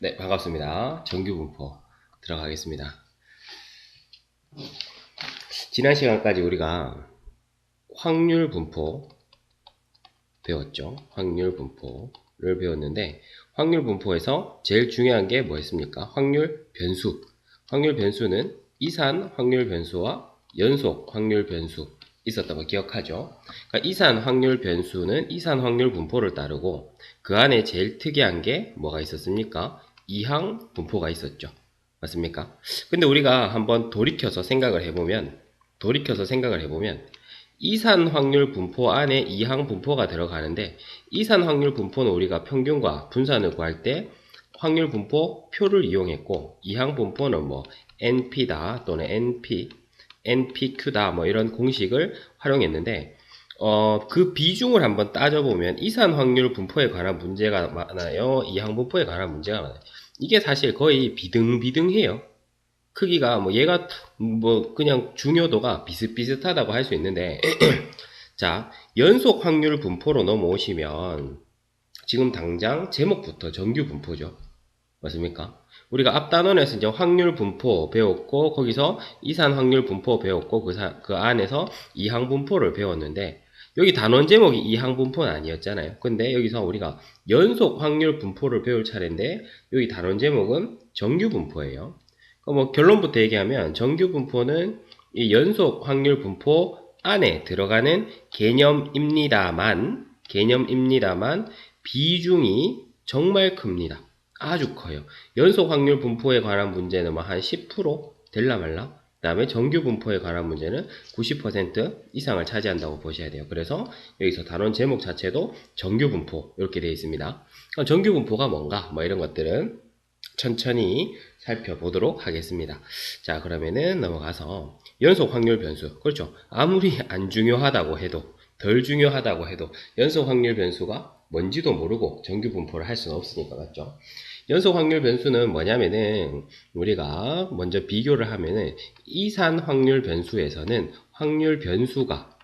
네, 반갑습니다. 정규 분포 들어가겠습니다. 지난 시간까지 우리가 확률 분포 배웠죠. 확률 분포를 배웠는데 확률 분포에서 제일 중요한 게 뭐였습니까? 확률 변수. 확률 변수는 이산 확률 변수와 연속 확률 변수 있었던 거 기억하죠? 그러니까 이산 확률 변수는 이산 확률 분포를 따르고 그 안에 제일 특이한 게 뭐가 있었습니까? 이항 분포가 있었죠. 맞습니까? 근데 우리가 한번 돌이켜서 생각을 해보면 돌이켜서 생각을 해보면 이산 확률 분포 안에 이항 분포가 들어가는데 이산 확률 분포는 우리가 평균과 분산을 구할 때 확률 분포 표를 이용했고 이항 분포는 뭐 NP다 또는 NP, NPQ다 뭐 이런 공식을 활용했는데 어, 그 비중을 한번 따져보면 이산 확률 분포에 관한 문제가 많아요. 이항 분포에 관한 문제가 많아요. 이게 사실 거의 비등비등해요. 크기가 뭐 얘가 뭐 그냥 중요도가 비슷비슷하다고 할 수 있는데 자 연속 확률 분포로 넘어오시면 지금 당장 제목부터 정규 분포죠. 맞습니까? 우리가 앞 단원에서 이제 확률 분포 배웠고 거기서 이산 확률 분포 배웠고 그, 사, 그 안에서 이항 분포를 배웠는데 여기 단원 제목이 이항 분포는 아니었잖아요. 근데 여기서 우리가 연속 확률 분포를 배울 차례인데 여기 단원 제목은 정규 분포예요. 뭐 결론부터 얘기하면 정규 분포는 이 연속 확률 분포 안에 들어가는 개념입니다만 개념입니다만 비중이 정말 큽니다. 아주 커요. 연속 확률 분포에 관한 문제는 뭐 한 10% 될라 말라. 그 다음에 정규 분포에 관한 문제는 90% 이상을 차지한다고 보셔야 돼요. 그래서 여기서 단원 제목 자체도 정규 분포 이렇게 되어 있습니다. 정규 분포가 뭔가 뭐 이런 것들은 천천히 살펴보도록 하겠습니다. 자 그러면은 넘어가서 연속 확률 변수 그렇죠. 아무리 안 중요하다고 해도 덜 중요하다고 해도 연속 확률 변수가 뭔지도 모르고 정규 분포를 할 수는 없으니까 맞죠. 연속 확률 변수는 뭐냐면은 우리가 먼저 비교를 하면은 이산 확률 변수에서는 확률 변수가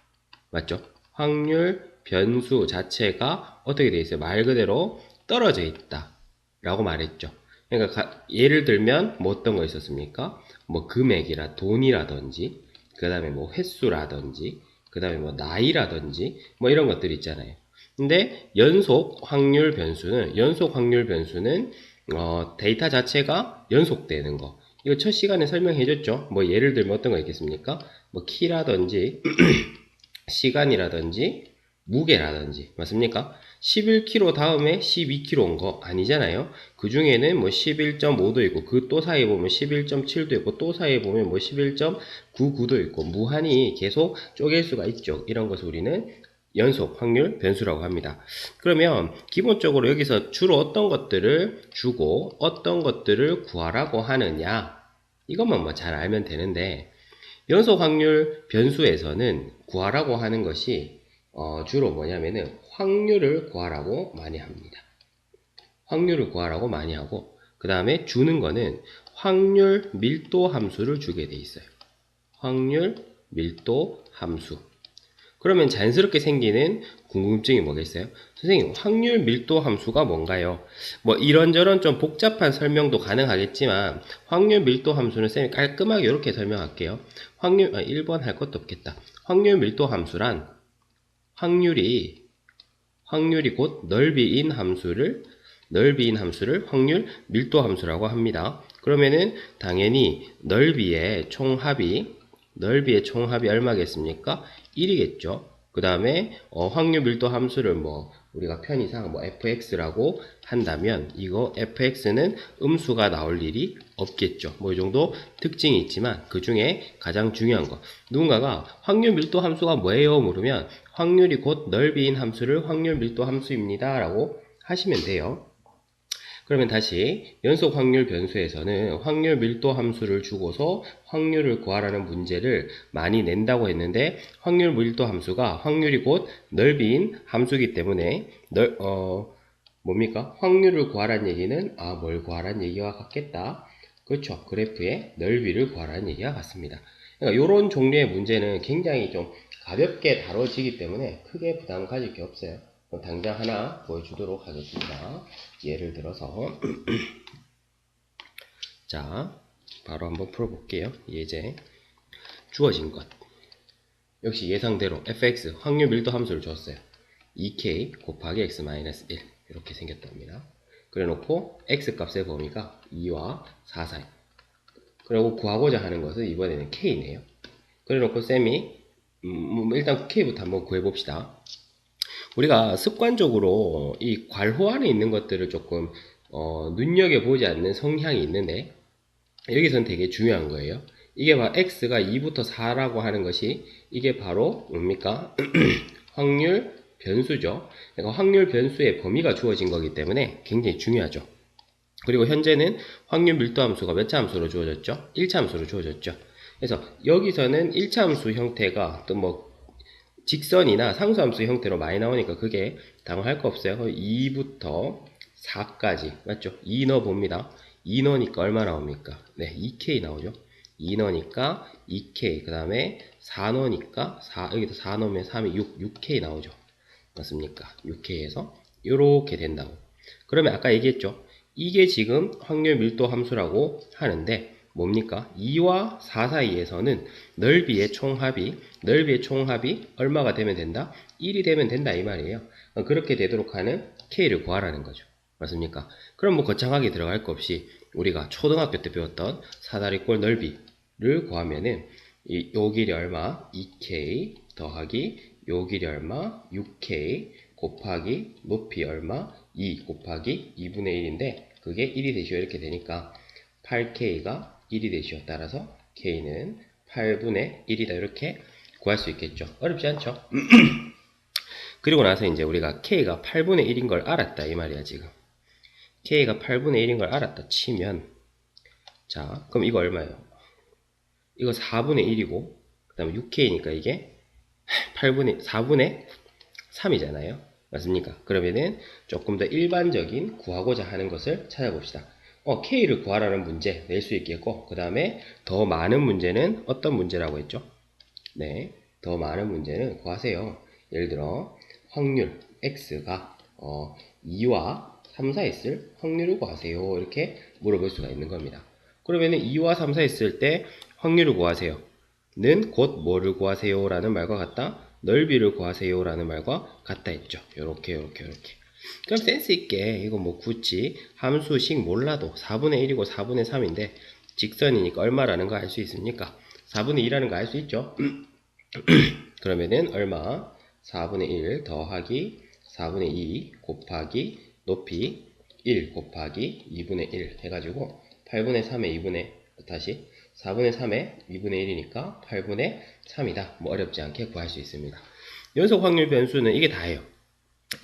맞죠? 확률 변수 자체가 어떻게 되어 있어요? 말 그대로 떨어져 있다 라고 말했죠. 그러니까 예를 들면 뭐 어떤 거 있었습니까? 뭐 금액이라 돈이라든지 그 다음에 뭐 횟수라든지 그 다음에 뭐 나이라든지 뭐 이런 것들 있잖아요. 근데 연속 확률 변수는 연속 확률 변수는 어, 데이터 자체가 연속되는 거. 이거 첫 시간에 설명해 줬죠. 뭐 예를 들면 어떤 거 있겠습니까? 뭐 키라든지 시간이라든지 무게라든지 맞습니까? 11kg 다음에 12kg 온거 아니잖아요. 그 중에는 뭐 11.5도 있고 그 또 사이에 보면 11.7도 있고 또 사이에 보면 뭐 11.99도 있고 무한히 계속 쪼갤 수가 있죠. 이런 것을 우리는 연속 확률 변수라고 합니다. 그러면 기본적으로 여기서 주로 어떤 것들을 주고 어떤 것들을 구하라고 하느냐 이것만 뭐 잘 알면 되는데 연속 확률 변수에서는 구하라고 하는 것이 어 주로 뭐냐면은 확률을 구하라고 많이 합니다. 확률을 구하라고 많이 하고 그 다음에 주는 거는 확률 밀도 함수를 주게 돼 있어요. 확률 밀도 함수 그러면 자연스럽게 생기는 궁금증이 뭐겠어요? 선생님, 확률 밀도 함수가 뭔가요? 뭐 이런저런 좀 복잡한 설명도 가능하겠지만 확률 밀도 함수는 쌤이 깔끔하게 이렇게 설명할게요. 확률, 아, 1번 할 것도 없겠다. 확률 밀도 함수란 확률이 확률이 곧 넓이인 함수를 넓이인 함수를 확률 밀도 함수라고 합니다. 그러면은 당연히 넓이의 총합이 넓이의 총합이 얼마겠습니까? 1이겠죠. 그 다음에 어, 확률 밀도 함수를 뭐 우리가 편의상 뭐 fx라고 한다면 이거 fx는 음수가 나올 일이 없겠죠. 뭐 이 정도 특징이 있지만 그 중에 가장 중요한 거 누군가가 확률 밀도 함수가 뭐예요? 물으면 확률이 곧 넓이인 함수를 확률 밀도 함수입니다. 라고 하시면 돼요. 그러면 다시 연속 확률 변수에서는 확률 밀도 함수를 주고서 확률을 구하라는 문제를 많이 낸다고 했는데 확률 밀도 함수가 확률이 곧 넓이인 함수이기 때문에 넓, 어, 뭡니까? 확률을 구하라는 얘기는 아, 뭘 구하라는 얘기와 같겠다. 그렇죠. 그래프의 넓이를 구하라는 얘기와 같습니다. 그러니까 이런 종류의 문제는 굉장히 좀 가볍게 다뤄지기 때문에 크게 부담 가질 게 없어요. 당장 하나 보여주도록 하겠습니다. 예를 들어서 자, 바로 한번 풀어볼게요. 예제. 주어진 것. 역시 예상대로 fx 확률 밀도 함수를 줬어요. 2k 곱하기 x-1 이렇게 생겼답니다. 그래놓고 x 값의 범위가 2와 4 사이. 그리고 구하고자 하는 것은 이번에는 k네요. 그래놓고 쌤이 음, 뭐 일단 k부터 한번 구해봅시다. 우리가 습관적으로 이 괄호 안에 있는 것들을 조금 어, 눈여겨보지 않는 성향이 있는데 여기서는 되게 중요한 거예요. 이게 바로 x가 2부터 4라고 하는 것이 이게 바로 뭡니까? 확률 변수죠. 그러니까 확률 변수의 범위가 주어진 거기 때문에 굉장히 중요하죠. 그리고 현재는 확률 밀도 함수가 몇 차 함수로 주어졌죠? 1차 함수로 주어졌죠. 그래서 여기서는 1차 함수 형태가 또 뭐 직선이나 상수함수 형태로 많이 나오니까 그게 당황할 거 없어요. 2부터 4까지 맞죠? 2 넣어 봅니다. 2 넣으니까 얼마 나옵니까? 네, 2k 나오죠. 2 넣으니까 2k 그 다음에 4 넣으니까 4 여기다 4 넣으면 3이 6 6k 나오죠. 맞습니까? 6k에서 이렇게 된다고. 그러면 아까 얘기했죠. 이게 지금 확률 밀도 함수라고 하는데 뭡니까? 2와 4 사이에서는 넓이의 총합이 넓이의 총합이 얼마가 되면 된다? 1이 되면 된다 이 말이에요. 그렇게 되도록 하는 k를 구하라는 거죠. 맞습니까? 그럼 뭐 거창하게 들어갈 거 없이 우리가 초등학교 때 배웠던 사다리꼴 넓이를 구하면은 이, 요 길이 얼마? 2k 더하기 요 길이 얼마? 6k 곱하기 높이 얼마? 2 곱하기 2분의 1인데 그게 1이 되시오 이렇게 되니까 8k가 1이 되시오. 따라서 k는 8분의 1이다. 이렇게 구할 수 있겠죠. 어렵지 않죠? 그리고 나서 이제 우리가 k가 8분의 1인 걸 알았다. 이 말이야 지금. K가 8분의 1인 걸 알았다 치면 자 그럼 이거 얼마예요? 이거 4분의 1이고 그 다음에 6k니까 이게 8분의 4분의 3이잖아요. 맞습니까? 그러면은 조금 더 일반적인 구하고자 하는 것을 찾아봅시다 어, K를 구하라는 문제 낼 수 있겠고 그 다음에 더 많은 문제는 어떤 문제라고 했죠? 네, 더 많은 문제는 구하세요. 예를 들어 확률 X가 어, 2와 3, 4 했을 확률을 구하세요. 이렇게 물어볼 수가 있는 겁니다. 그러면은 2와 3, 4 했을 때 확률을 구하세요. 는 곧 뭐를 구하세요? 라는 말과 같다. 넓이를 구하세요. 라는 말과 같다 했죠. 요렇게 요렇게 요렇게 그럼 센스 있게 이거 뭐 굳이 함수식 몰라도 4분의 1이고 4분의 3인데 직선이니까 얼마라는 거 알 수 있습니까? 4분의 2라는 거 알 수 있죠? 그러면은 얼마? 4분의 1 더하기 4분의 2 곱하기 높이 1 곱하기 2분의 1 해가지고 8분의 3의 2분의 다시 4분의 3의 2분의 1이니까 8분의 3이다. 뭐 어렵지 않게 구할 수 있습니다. 연속 확률 변수는 이게 다예요.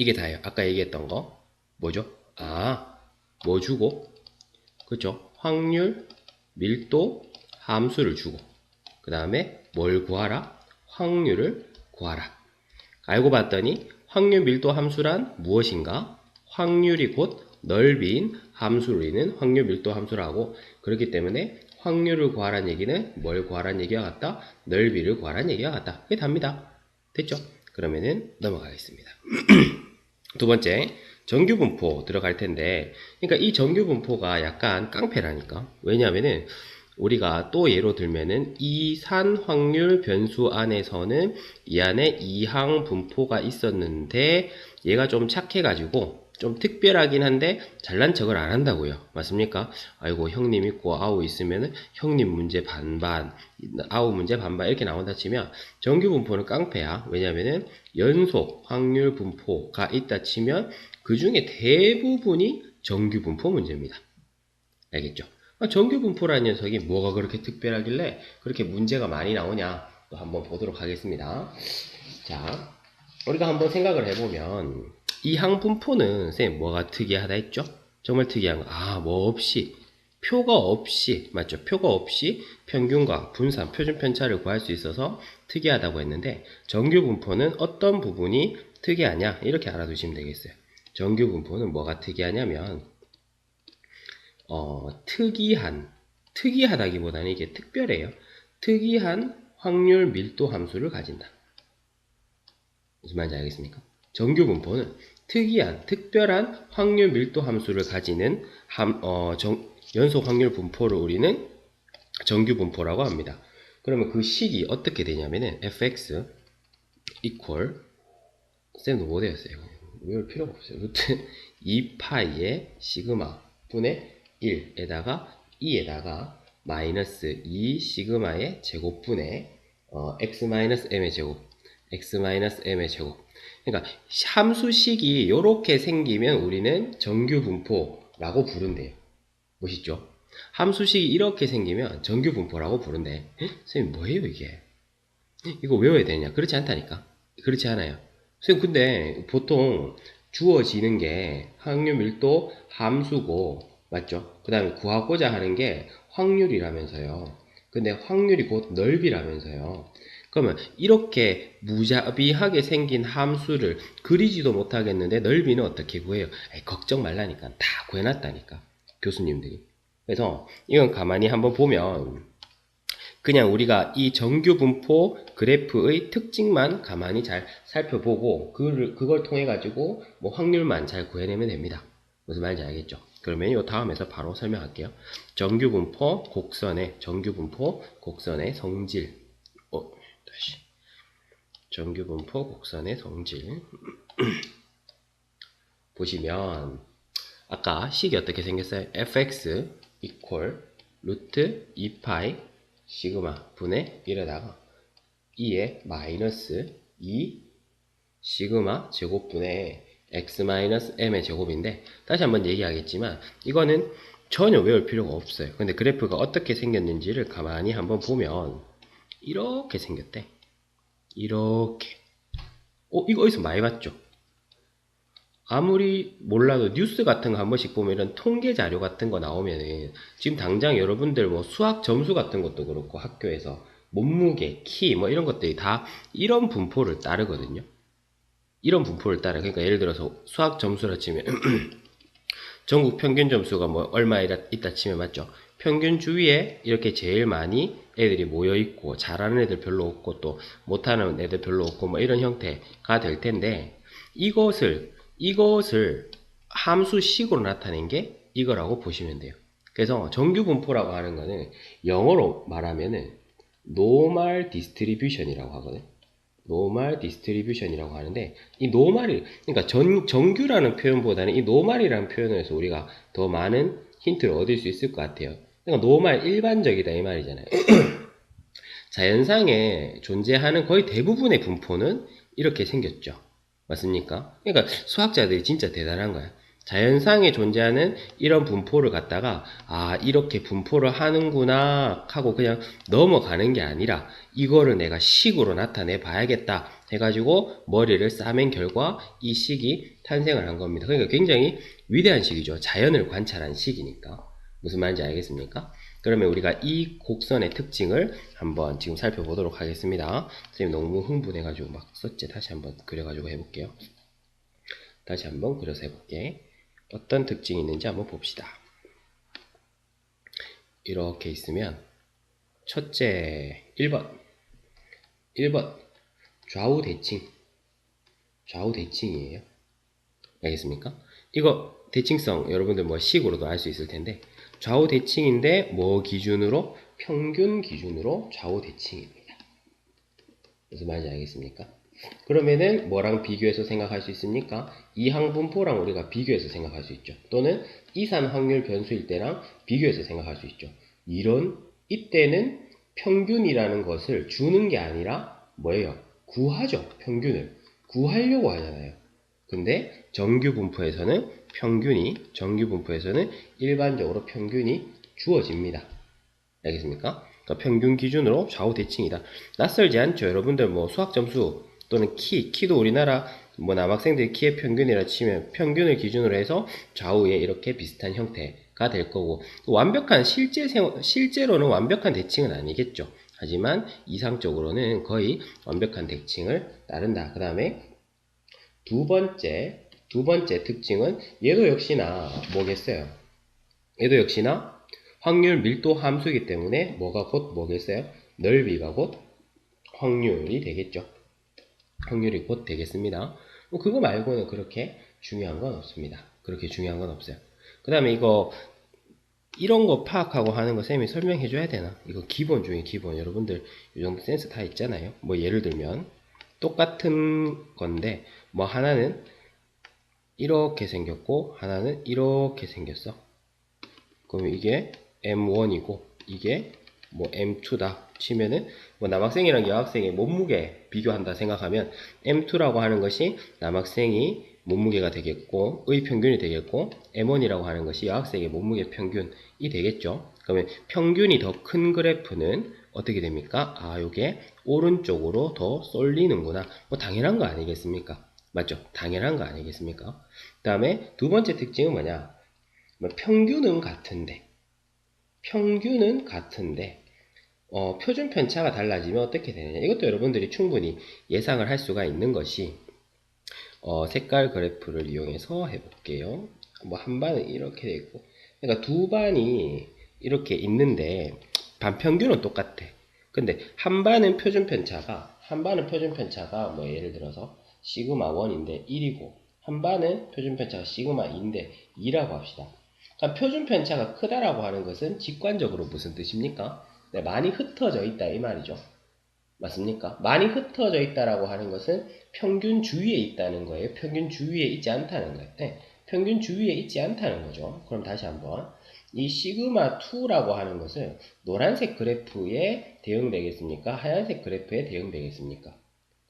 이게 다예요. 아까 얘기했던 거 뭐죠? 아, 뭐 주고? 그죠? 확률, 밀도, 함수를 주고 그 다음에 뭘 구하라? 확률을 구하라. 알고 봤더니 확률 밀도 함수란 무엇인가? 확률이 곧 넓이인 함수로 있는 확률 밀도 함수라고 그렇기 때문에 확률을 구하라는 얘기는 뭘 구하라는 얘기와 같다? 넓이를 구하라는 얘기와 같다. 그게 답니다. 됐죠? 그러면은 넘어가겠습니다. 두 번째, 정규 분포 들어갈 텐데, 그러니까 이 정규 분포가 약간 깡패라니까. 왜냐하면은 우리가 또 예로 들면은 이 산 확률 변수 안에서는 이 안에 이항 분포가 있었는데 얘가 좀 착해가지고 좀 특별하긴 한데 잘난 척을 안 한다고요. 맞습니까? 아이고 형님 있고 아우 있으면은 형님 문제 반반, 아우 문제 반반 이렇게 나온다 치면 정규 분포는 깡패야. 왜냐면은 연속 확률 분포가 있다 치면 그 중에 대부분이 정규 분포 문제입니다. 알겠죠? 아, 정규 분포라는 녀석이 뭐가 그렇게 특별하길래 그렇게 문제가 많이 나오냐 또 한번 보도록 하겠습니다. 자, 우리가 한번 생각을 해보면 이 항분포는 쌤 뭐가 특이하다 했죠? 정말 특이한 거. 아, 뭐 없이 표가 없이 맞죠? 표가 없이 평균과 분산, 표준 편차를 구할 수 있어서 특이하다고 했는데 정규 분포는 어떤 부분이 특이하냐 이렇게 알아두시면 되겠어요. 정규 분포는 뭐가 특이하냐면 어, 특이한 특이하다기보다는 이게 특별해요. 특이한 확률 밀도 함수를 가진다. 무슨 말인지 알겠습니까? 정규 분포는 특이한, 특별한 확률 밀도 함수를 가지는 함, 어, 정, 연속 확률 분포를 우리는 정규 분포라고 합니다. 그러면 그 식이 어떻게 되냐면은 fx equal 쌤도 못 외웠어요. 외울 필요가 없어요. 루트 2파이의 시그마 분의 1에다가 2에다가 마이너스 2 시그마의 제곱분의 어, x 마이너스 m의 제곱 x 마이너스 m의 제곱 그러니까 함수식이 이렇게 생기면 우리는 정규 분포라고 부른대요. 멋있죠? 함수식이 이렇게 생기면 정규 분포라고 부른대. 헉? 선생님 뭐예요 이게? 이거 외워야 되냐? 그렇지 않다니까. 그렇지 않아요. 선생님 근데 보통 주어지는 게 확률 밀도 함수고 맞죠? 그 다음에 구하고자 하는 게 확률이라면서요. 근데 확률이 곧 넓이라면서요. 그러면 이렇게 무자비하게 생긴 함수를 그리지도 못하겠는데 넓이는 어떻게 구해요? 에이, 걱정 말라니까 다 구해놨다니까 교수님들이. 그래서 이건 가만히 한번 보면 그냥 우리가 이 정규 분포 그래프의 특징만 가만히 잘 살펴보고 그걸, 그걸 통해 가지고 뭐 확률만 잘 구해내면 됩니다. 무슨 말인지 알겠죠? 그러면 이 다음에서 바로 설명할게요. 정규 분포 곡선의 정규 분포 곡선의 성질. 어, 다시. 정규 분포 곡선의 성질. 보시면 아까 식이 어떻게 생겼어요? fx equal 루트 2파이 시그마 분의 1에다가 2의 마이너스 2 시그마 제곱분의 x 마이너스 m의 제곱인데 다시 한번 얘기하겠지만 이거는 전혀 외울 필요가 없어요. 근데 그래프가 어떻게 생겼는지를 가만히 한번 보면 이렇게 생겼대. 이렇게. 어, 이거 어디서 많이 봤죠? 아무리 몰라도 뉴스 같은 거 한 번씩 보면 이런 통계 자료 같은 거 나오면은 지금 당장 여러분들 뭐 수학 점수 같은 것도 그렇고 학교에서 몸무게, 키 뭐 이런 것들이 다 이런 분포를 따르거든요. 이런 분포를 따라. 그러니까 예를 들어서 수학 점수라 치면 전국 평균 점수가 뭐 얼마 있다 치면 맞죠? 평균 주위에 이렇게 제일 많이 애들이 모여 있고 잘하는 애들 별로 없고 또 못하는 애들 별로 없고 뭐 이런 형태가 될 텐데 이것을 이것을 함수식으로 나타낸 게 이거라고 보시면 돼요. 그래서 정규 분포라고 하는 거는 영어로 말하면은 normal distribution이라고 하거든. normal distribution이라고 하는데 이 normal이 그러니까 전, 정규라는 표현보다는 이 normal이라는 표현에서 우리가 더 많은 힌트를 얻을 수 있을 것 같아요. 그러니까 normal 일반적이다 이 말이잖아요. 자연상에 존재하는 거의 대부분의 분포는 이렇게 생겼죠. 맞습니까? 그러니까 수학자들이 진짜 대단한 거야. 자연상에 존재하는 이런 분포를 갖다가 아 이렇게 분포를 하는구나 하고 그냥 넘어가는 게 아니라 이거를 내가 식으로 나타내 봐야겠다 해가지고 머리를 싸맨 결과 이 식이 탄생을 한 겁니다. 그러니까 굉장히 위대한 식이죠. 자연을 관찰한 식이니까 무슨 말인지 알겠습니까? 그러면 우리가 이 곡선의 특징을 한번 지금 살펴보도록 하겠습니다. 선생님 너무 흥분해가지고 막 썼지 다시 한번 그려가지고 해볼게요. 다시 한번 그려서 해볼게. 어떤 특징이 있는지 한번 봅시다. 이렇게 있으면 첫째 1번 1번 좌우 대칭 좌우 대칭이에요. 알겠습니까? 이거 대칭성 여러분들 뭐 식으로도 알 수 있을 텐데 좌우 대칭인데 뭐 기준으로 평균 기준으로 좌우 대칭입니다. 무슨 말인지 알겠습니까? 그러면은 뭐랑 비교해서 생각할 수 있습니까? 이항분포랑 우리가 비교해서 생각할 수 있죠. 또는 이산 확률 변수일 때랑 비교해서 생각할 수 있죠. 이런 이때는 평균이라는 것을 주는 게 아니라 뭐예요? 구하죠. 평균을 구하려고 하잖아요. 근데 정규 분포에서는 평균이 정규 분포에서는 일반적으로 평균이 주어집니다. 알겠습니까? 그러니까 평균 기준으로 좌우 대칭이다. 낯설지 않죠. 여러분들 뭐 수학 점수 또는 키, 키도 우리나라 뭐 남학생들 키의 평균이라 치면 평균을 기준으로 해서 좌우에 이렇게 비슷한 형태가 될 거고 완벽한 실제 생 실제로는 완벽한 대칭은 아니겠죠. 하지만 이상적으로는 거의 완벽한 대칭을 따른다. 그 다음에 두 번째 두 번째 특징은 얘도 역시나 뭐겠어요? 얘도 역시나 확률 밀도 함수이기 때문에 뭐가 곧 뭐겠어요? 넓이가 곧 확률이 되겠죠. 확률이 곧 되겠습니다. 뭐 그거 말고는 그렇게 중요한 건 없습니다. 그렇게 중요한 건 없어요. 그 다음에 이거 이런 거 파악하고 하는 거 쌤이 설명해 줘야 되나? 이거 기본 중에 기본. 여러분들 이 정도 센스 다 있잖아요. 뭐 예를 들면 똑같은 건데 뭐 하나는 이렇게 생겼고 하나는 이렇게 생겼어. 그럼 이게 M1이고 이게 뭐 M2다 치면은 뭐 남학생이랑 여학생의 몸무게 비교한다 생각하면 M2라고 하는 것이 남학생이 몸무게가 되겠고 의 평균이 되겠고 M1이라고 하는 것이 여학생의 몸무게 평균이 되겠죠. 그러면 평균이 더 큰 그래프는 어떻게 됩니까? 아, 요게 오른쪽으로 더 쏠리는구나. 뭐 당연한 거 아니겠습니까? 맞죠? 당연한 거 아니겠습니까? 그 다음에 두 번째 특징은 뭐냐? 뭐 평균은 같은데. 평균은 같은데. 어, 표준 편차가 달라지면 어떻게 되느냐? 이것도 여러분들이 충분히 예상을 할 수가 있는 것이 어, 색깔 그래프를 이용해서 해볼게요. 뭐 한 반은 이렇게 돼 있고. 그러니까 두 반이 이렇게 있는데 반평균은 똑같아. 근데 한 반은 표준 편차가 한 반은 표준 편차가 뭐 예를 들어서 시그마 1인데 1이고 한 반은 표준 편차가 시그마 2인데 2라고 합시다 그러니까 표준 편차가 크다라고 하는 것은 직관적으로 무슨 뜻입니까? 네, 많이 흩어져 있다 이 말이죠. 맞습니까? 많이 흩어져 있다라고 하는 것은 평균 주위에 있다는 거예요. 평균 주위에 있지 않다는 거예요. 네, 평균 주위에 있지 않다는 거죠. 그럼 다시 한번 이 시그마 2라고 하는 것은 노란색 그래프에 대응되겠습니까? 하얀색 그래프에 대응되겠습니까?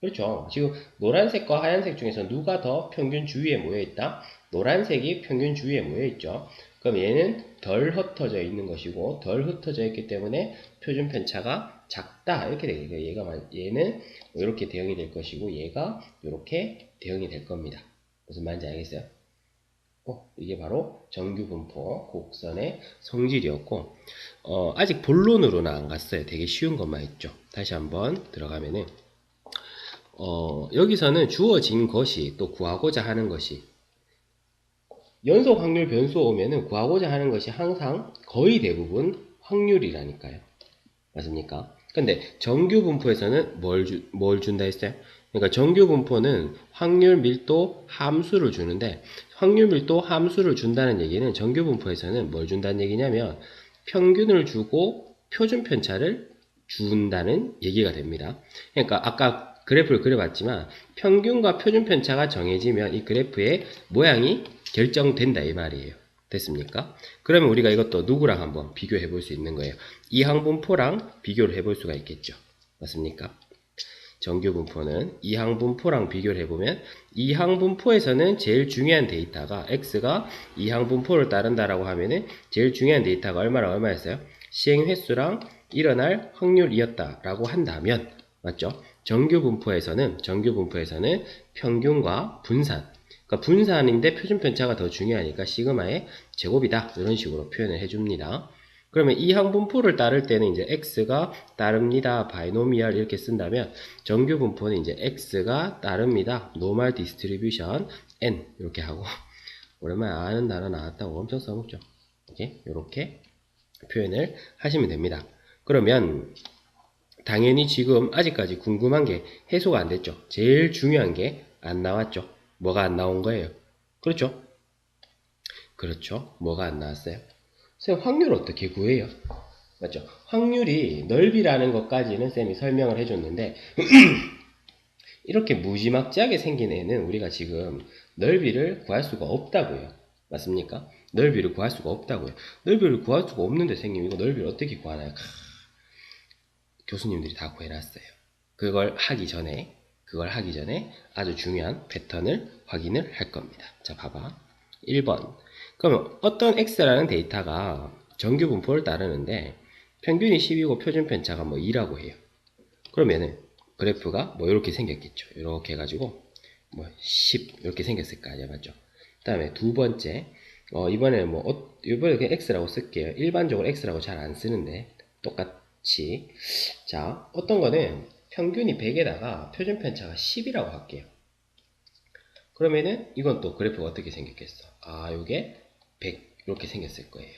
그렇죠. 지금 노란색과 하얀색 중에서 누가 더 평균 주위에 모여 있다? 노란색이 평균 주위에 모여 있죠. 그럼 얘는 덜 흩어져 있는 것이고 덜 흩어져 있기 때문에 표준 편차가 작다 이렇게 되겠죠. 얘가 얘는 이렇게 대응이 될 것이고 얘가 이렇게 대응이 될 겁니다. 무슨 말인지 알겠어요? 어, 이게 바로 정규 분포 곡선의 성질이었고 어, 아직 본론으로는 안 갔어요. 되게 쉬운 것만 있죠. 다시 한번 들어가면은 어, 여기서는 주어진 것이 또 구하고자 하는 것이 연속 확률 변수 오면은 구하고자 하는 것이 항상 거의 대부분 확률이라니까요. 맞습니까? 근데 정규 분포에서는 뭘, 주, 뭘 준다 했어요? 그러니까 정규 분포는 확률 밀도 함수를 주는데 확률 밀도 함수를 준다는 얘기는 정규 분포에서는 뭘 준다는 얘기냐면 평균을 주고 표준 편차를 준다는 얘기가 됩니다. 그러니까 아까 그래프를 그려봤지만 평균과 표준 편차가 정해지면 이 그래프의 모양이 결정된다 이 말이에요. 됐습니까? 그러면 우리가 이것도 누구랑 한번 비교해 볼 수 있는 거예요. 이 항분포랑 비교를 해볼 수가 있겠죠. 맞습니까? 정규분포는 이 항분포랑 비교를 해보면 이 항분포에서는 제일 중요한 데이터가 x가 이 항분포를 따른다라고 하면은 제일 중요한 데이터가 얼마랑 얼마였어요? 시행 횟수랑 일어날 확률이었다라고 한다면 맞죠? 정규 분포에서는 정규 분포에서는 평균과 분산 그러니까 분산인데 표준 편차가 더 중요하니까 시그마의 제곱이다 이런 식으로 표현을 해줍니다. 그러면 이 항분포를 따를 때는 이제 x가 따릅니다 바이노미얼 이렇게 쓴다면 정규 분포는 이제 x가 따릅니다 노멀 디스트리뷰션 n 이렇게 하고 오랜만에 아는 단어 나왔다고 엄청 써먹죠. 이렇게 이렇게 표현을 하시면 됩니다. 그러면 당연히 지금 아직까지 궁금한 게 해소가 안 됐죠. 제일 중요한 게 안 나왔죠. 뭐가 안 나온 거예요? 그렇죠? 그렇죠. 뭐가 안 나왔어요? 쌤, 확률 어떻게 구해요? 맞죠? 확률이 넓이라는 것까지는 쌤이 설명을 해줬는데, 이렇게 무지막지하게 생긴 애는 우리가 지금 넓이를 구할 수가 없다고요. 맞습니까? 넓이를 구할 수가 없다고요. 넓이를 구할 수가 없는데 생긴 이거 넓이를 어떻게 구하나요? 교수님들이 다 구해놨어요. 그걸 하기 전에 그걸 하기 전에 아주 중요한 패턴을 확인을 할 겁니다. 자, 봐봐. 1번. 그러면 어떤 x라는 데이터가 정규 분포를 따르는데 평균이 10이고 표준 편차가 뭐 2라고 해요. 그러면은 그래프가 뭐 이렇게 생겼겠죠. 이렇게 해가지고 뭐 10 이렇게 생겼을 거 아니야, 맞죠? 그 다음에 두 번째 어, 이번에 뭐 어, 이번에 그냥 x라고 쓸게요. 일반적으로 x라고 잘 안 쓰는데 똑같 치. 자, 어떤 거는 평균이 100에다가 표준 편차가 10이라고 할게요. 그러면은 이건 또 그래프가 어떻게 생겼겠어? 아, 요게 100 이렇게 생겼을 거예요.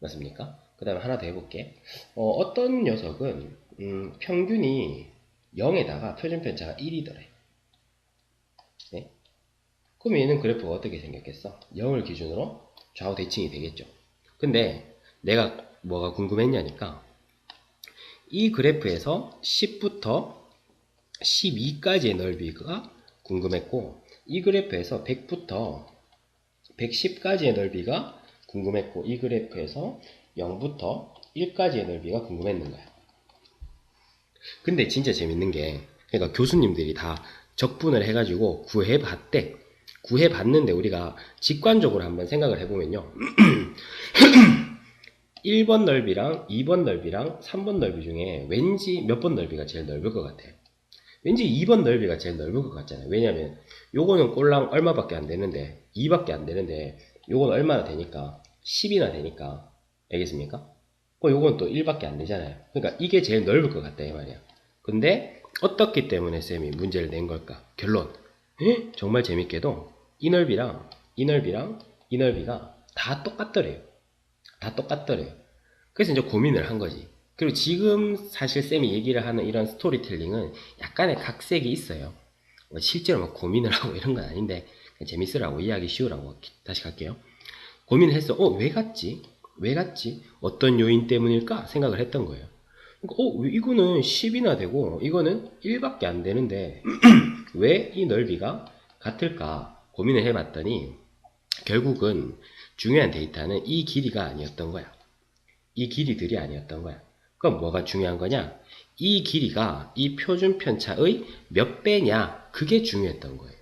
맞습니까? 그 다음에 하나 더 해볼게. 어, 떤 녀석은 음, 평균이 0에다가 표준 편차가 1이더래. 네? 그럼 얘는 그래프가 어떻게 생겼겠어? 0을 기준으로 좌우 대칭이 되겠죠. 근데 내가 뭐가 궁금했냐니까 이 그래프에서 10부터 12까지의 넓이가 궁금했고 이 그래프에서 100부터 110까지의 넓이가 궁금했고 이 그래프에서 0부터 1까지의 넓이가 궁금했는 거야. 근데 진짜 재밌는 게 그러니까 교수님들이 다 적분을 해가지고 구해봤대. 구해봤는데 우리가 직관적으로 한번 생각을 해보면요. 1번 넓이랑 2번 넓이랑 3번 넓이 중에 왠지 몇 번 넓이가 제일 넓을 것 같아요. 왠지 2번 넓이가 제일 넓을 것 같잖아요. 왜냐면 요거는 꼴랑 얼마밖에 안 되는데 2밖에 안 되는데 요건 얼마나 되니까 10이나 되니까 알겠습니까? 그 요건 또 1밖에 안 되잖아요. 그러니까 이게 제일 넓을 것 같다 이 말이야. 근데 어떻기 때문에 쌤이 문제를 낸 걸까? 결론. 에? 정말 재밌게도 이 넓이랑 이 넓이랑 이 넓이가 다 똑같더래요. 다 똑같더래요. 그래서 이제 고민을 한 거지. 그리고 지금 사실 쌤이 얘기를 하는 이런 스토리텔링은 약간의 각색이 있어요. 뭐 실제로 막 고민을 하고 이런 건 아닌데 재밌으라고 이해하기 쉬우라고 다시 갈게요. 고민을 했어. 어, 왜 갔지? 왜 갔지? 어떤 요인 때문일까? 생각을 했던 거예요. 그러니까, 어, 왜 이거는 10이나 되고 이거는 1밖에 안 되는데 왜 이 넓이가 같을까? 고민을 해봤더니 결국은 중요한 데이터는 이 길이가 아니었던 거야. 이 길이들이 아니었던 거야. 그럼 뭐가 중요한 거냐? 이 길이가 이 표준 편차의 몇 배냐? 그게 중요했던 거예요.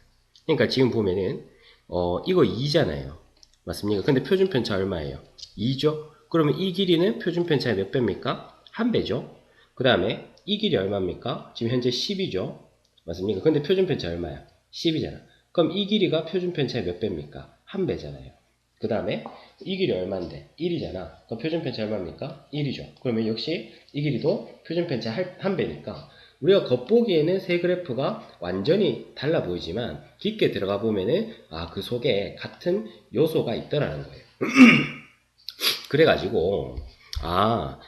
그러니까 지금 보면은 어 이거 2잖아요. 맞습니까? 근데 표준 편차 얼마예요? 2죠? 그러면 이 길이는 표준 편차의 몇 배입니까? 한 배죠. 그 다음에 이 길이 얼마입니까? 지금 현재 10이죠. 맞습니까? 근데 표준 편차 얼마야? 10이잖아. 그럼 이 길이가 표준 편차의 몇 배입니까? 한 배잖아요. 그 다음에 이 길이 얼마인데? 1이잖아. 그럼 표준 편차 얼마입니까? 1이죠. 그러면 역시 이 길이도 표준 편차 한 배니까 우리가 겉보기에는 세 그래프가 완전히 달라 보이지만 깊게 들어가 보면은 아 그 속에 같은 요소가 있더라는 거예요. 그래가지고 아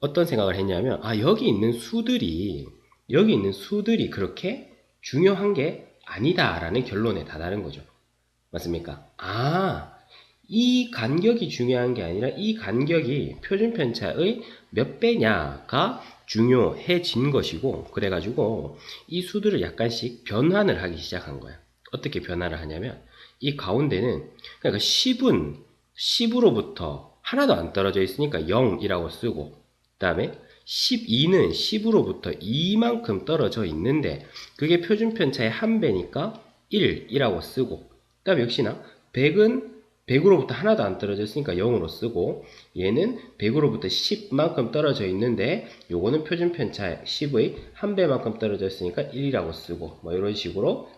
어떤 생각을 했냐면 아 여기 있는 수들이 여기 있는 수들이 그렇게 중요한 게 아니다라는 결론에 다다른 거죠. 맞습니까? 아, 이 간격이 중요한 게 아니라 이 간격이 표준 편차의 몇 배냐가 중요해진 것이고 그래가지고 이 수들을 약간씩 변환을 하기 시작한 거야. 어떻게 변화를 하냐면 이 가운데는 그러니까 10은 10으로부터 하나도 안 떨어져 있으니까 0이라고 쓰고 그 다음에 12는 10으로부터 2만큼 떨어져 있는데 그게 표준 편차의 한 배니까 1이라고 쓰고 그 다음에 역시나 100은 100으로부터 하나도 안 떨어져 있으니까 0으로 쓰고 얘는 100으로부터 10만큼 떨어져 있는데 요거는 표준 편차 10의 한 배만큼 떨어져 있으니까 1이라고 쓰고 뭐 이런 식으로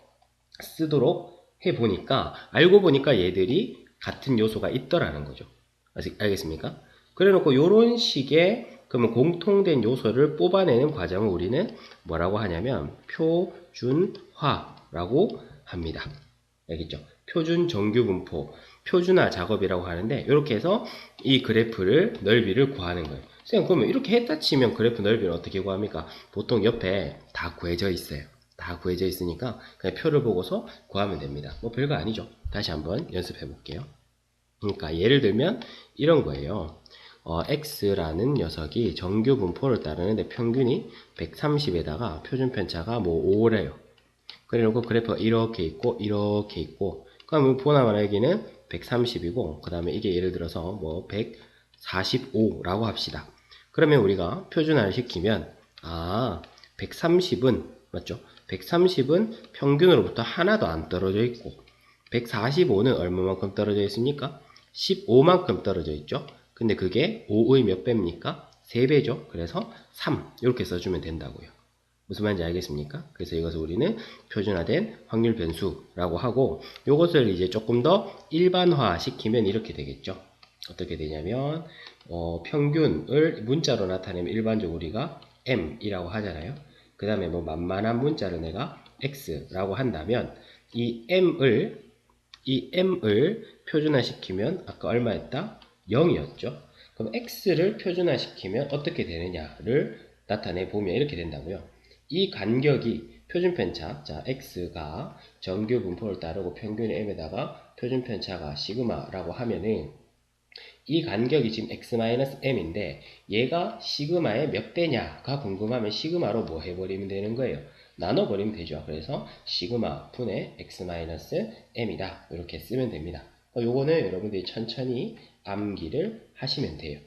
쓰도록 해 보니까 알고 보니까 얘들이 같은 요소가 있더라는 거죠. 알겠습니까? 그래 놓고 요런 식의 그러면 공통된 요소를 뽑아내는 과정을 우리는 뭐라고 하냐면 표준화라고 합니다. 알겠죠? 표준 정규 분포, 표준화 작업이라고 하는데 이렇게 해서 이 그래프를 넓이를 구하는 거예요. 선생님 그러면 이렇게 했다 치면 그래프 넓이를 어떻게 구합니까? 보통 옆에 다 구해져 있어요. 다 구해져 있으니까 그냥 표를 보고서 구하면 됩니다. 뭐 별거 아니죠. 다시 한번 연습해 볼게요. 그러니까 예를 들면 이런 거예요. 어, x라는 녀석이 정규 분포를 따르는데 평균이 130에다가 표준 편차가 뭐 5래요. 그래 놓고 그래프가 이렇게 있고 이렇게 있고 그러면 보나마나 여기는 130이고 그 다음에 이게 예를 들어서 뭐 145라고 합시다. 그러면 우리가 표준화를 시키면 아 130은 맞죠? 130은 평균으로부터 하나도 안 떨어져 있고 145는 얼마만큼 떨어져 있습니까? 15만큼 떨어져 있죠. 근데 그게 5의 몇 배입니까? 3배죠. 그래서 3 이렇게 써주면 된다고요. 무슨 말인지 알겠습니까? 그래서 이것을 우리는 표준화된 확률 변수라고 하고 이것을 이제 조금 더 일반화 시키면 이렇게 되겠죠. 어떻게 되냐면 어, 평균을 문자로 나타내면 일반적으로 우리가 m이라고 하잖아요. 그 다음에 뭐 만만한 문자를 내가 x라고 한다면 이 m을 이 m을 표준화시키면 아까 얼마였다? 0이었죠. 그럼 x를 표준화시키면 어떻게 되느냐를 나타내 보면 이렇게 된다고요. 이 간격이 표준 편차, 자 x가 정규 분포를 따르고 평균 m에다가 표준 편차가 시그마라고 하면은 이 간격이 지금 x-m인데 얘가 시그마의 몇 배냐가 궁금하면 시그마로 뭐 해버리면 되는 거예요. 나눠버리면 되죠. 그래서 시그마 분의 x-m이다. 이렇게 쓰면 됩니다. 어, 요거는 여러분들이 천천히 암기를 하시면 돼요.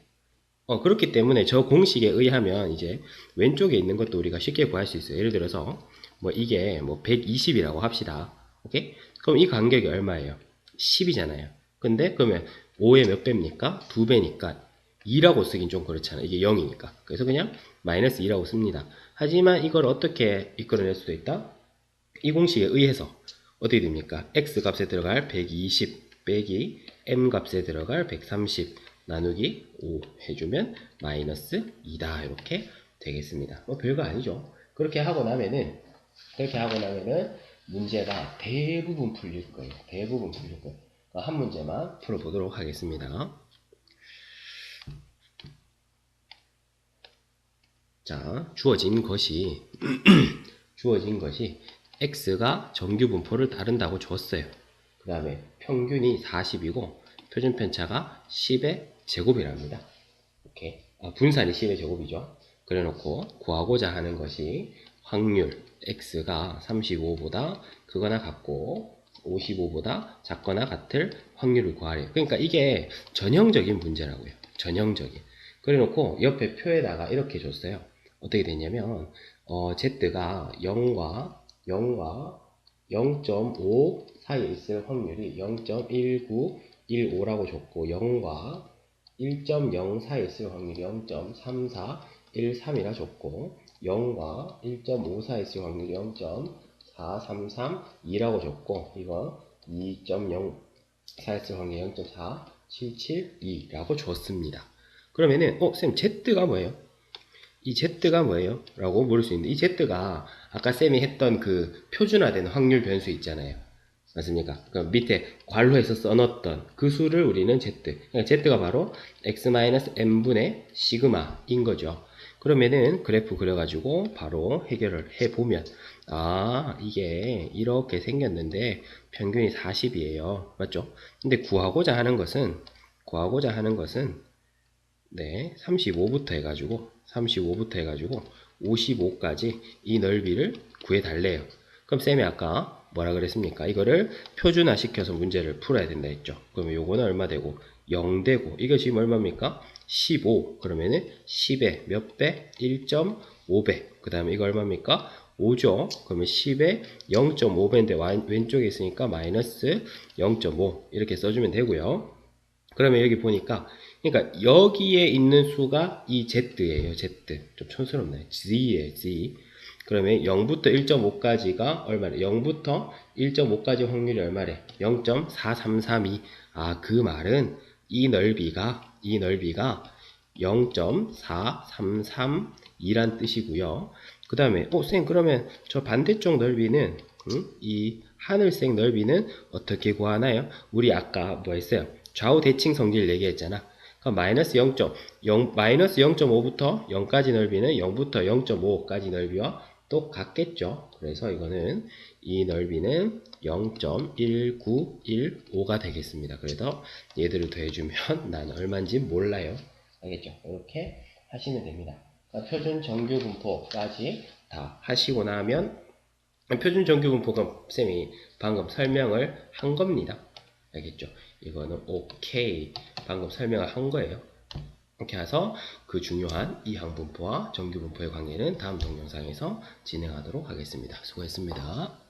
어, 그렇기 때문에 저 공식에 의하면 이제 왼쪽에 있는 것도 우리가 쉽게 구할 수 있어요. 예를 들어서 뭐 이게 뭐 120이라고 합시다. 오케이? 그럼 이 간격이 얼마예요? 10이잖아요. 근데 그러면 5의 몇 배입니까? 2배니까 2라고 쓰긴 좀 그렇잖아요. 이게 0이니까. 그래서 그냥 마이너스 2라고 씁니다. 하지만 이걸 어떻게 이끌어낼 수도 있다? 이 공식에 의해서 어떻게 됩니까? x 값에 들어갈 120 빼기 m 값에 들어갈 130 나누기 5 해주면 마이너스 2다 이렇게 되겠습니다. 뭐 별거 아니죠. 그렇게 하고 나면은 그렇게 하고 나면은 문제가 대부분 풀릴 거예요. 대부분 풀릴 거예요. 한 문제만 풀어보도록 하겠습니다. 자, 주어진 것이 주어진 것이 x가 정규 분포를 따른다고 줬어요. 그 다음에 평균이 40이고 표준 편차가 10의 제곱이랍니다. 오케이. 아, 분산이 10의 제곱이죠. 그래 놓고 구하고자 하는 것이 확률 x가 35보다 크거나 같고 55보다 작거나 같을 확률을 구하래요. 그러니까 이게 전형적인 문제라고요. 전형적인. 그래 놓고 옆에 표에다가 이렇게 줬어요. 어떻게 됐냐면 어, z가 0과 0과 0.5 사이에 있을 확률이 0.1915라고 줬고 0과 1.0 사이에 있을 확률이 0.3413이라 줬고 0과 1.5 사이에 있을 확률이 0.4332라고 줬고 이거 2.0 사이에 있을 확률이 0.4772라고 줬습니다. 그러면은 어, 쌤 z가 뭐예요? 이 z가 뭐예요? 라고 물을 수 있는데 이 z가 아까 쌤이 했던 그 표준화된 확률 변수 있잖아요. 맞습니까? 그 밑에 괄호에서 써놓았던 그 수를 우리는 z. 그러니까 z가 바로 x-m분의 시그마인 거죠. 그러면은 그래프 그려가지고 바로 해결을 해보면 아 이게 이렇게 생겼는데 평균이 40이에요. 맞죠? 근데 구하고자 하는 것은 구하고자 하는 것은 네 35부터 해가지고 35부터 해가지고 55까지 이 넓이를 구해달래요. 그럼 쌤이 아까 뭐라 그랬습니까? 이거를 표준화 시켜서 문제를 풀어야 된다 했죠. 그러면 요거는 얼마 되고 0 되고 이거 지금 얼마입니까? 15 그러면은 10의 몇 배? 1.5배 그 다음에 이거 얼마입니까? 5죠. 그러면 10의 0.5배인데 왼쪽에 있으니까 마이너스 0.5 이렇게 써주면 되고요. 그러면 여기 보니까 그러니까 여기에 있는 수가 이 z예요. z 좀 촌스럽네. z에 z 그러면 0부터 1.5까지가 얼마래? 0부터 1.5까지 확률이 얼마래? 0.4332. 아, 그 말은 이 넓이가, 이 넓이가 0.4332란 뜻이고요. 그 다음에, 어, 쌤, 그러면 저 반대쪽 넓이는, 음? 이 하늘색 넓이는 어떻게 구하나요? 우리 아까 뭐 했어요? 좌우 대칭 성질 얘기했잖아. 그럼 마이너스 0.0, 마이너스 0.5부터 0까지 넓이는 0부터 0.5까지 넓이와 똑같겠죠. 그래서 이거는 이 넓이는 0.1915가 되겠습니다. 그래서 얘들을 더해주면 난 얼마인지 몰라요. 알겠죠? 이렇게 하시면 됩니다. 표준 정규 분포까지 다 하시고 나면 표준 정규 분포가 쌤이 방금 설명을 한 겁니다. 알겠죠? 이거는 오케이 방금 설명을 한 거예요. 이렇게 해서 그 중요한 이항분포와 정규분포의 관계는 다음 동영상에서 진행하도록 하겠습니다. 수고했습니다.